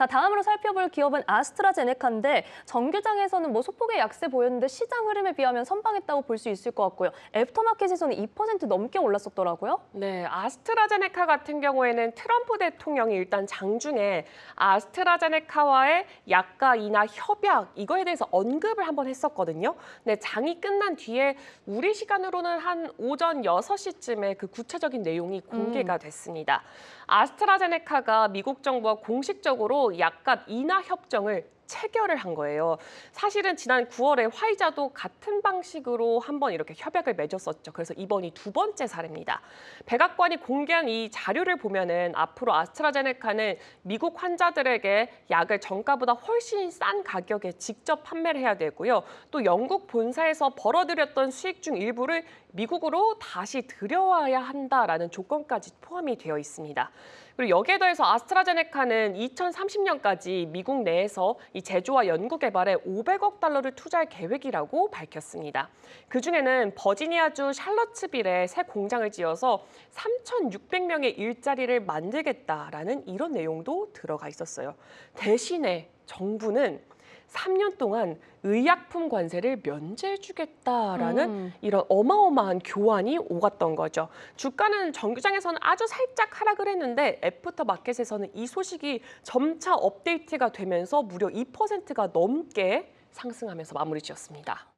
자, 다음으로 살펴볼 기업은 아스트라제네카인데 정규장에서는 뭐 소폭의 약세 보였는데 시장 흐름에 비하면 선방했다고 볼 수 있을 것 같고요. 애프터마켓에서는 2% 넘게 올랐었더라고요. 네, 아스트라제네카 같은 경우에는 트럼프 대통령이 일단 장중에 아스트라제네카와의 약가 인하 협약 이거에 대해서 언급을 한번 했었거든요. 네, 장이 끝난 뒤에 우리 시간으로는 한 오전 6시쯤에 그 구체적인 내용이 공개가 됐습니다. 아스트라제네카가 미국 정부와 공식적으로 약값 인하 협정을 체결을 한 거예요. 사실은 지난 9월에 화이자도 같은 방식으로 한 번 이렇게 협약을 맺었었죠. 그래서 이번이 두 번째 사례입니다. 백악관이 공개한 이 자료를 보면은 앞으로 아스트라제네카는 미국 환자들에게 약을 정가보다 훨씬 싼 가격에 직접 판매를 해야 되고요. 또 영국 본사에서 벌어들였던 수익 중 일부를 미국으로 다시 들여와야 한다라는 조건까지 포함이 되어 있습니다. 그리고 여기에 더해서 아스트라제네카는 2030년까지 미국 내에서 이 제조와 연구 개발에 500억 달러를 투자할 계획이라고 밝혔습니다. 그 중에는 버지니아주 샬럿츠빌에 새 공장을 지어서 3,600명의 일자리를 만들겠다라는 이런 내용도 들어가 있었어요. 대신에 정부는 3년 동안 의약품 관세를 면제해주겠다라는 음. 이런 어마어마한 교환이 오갔던 거죠. 주가는 정규장에서는 아주 살짝 하락을 했는데 애프터 마켓에서는 이 소식이 점차 업데이트가 되면서 무려 2%가 넘게 상승하면서 마무리 지었습니다.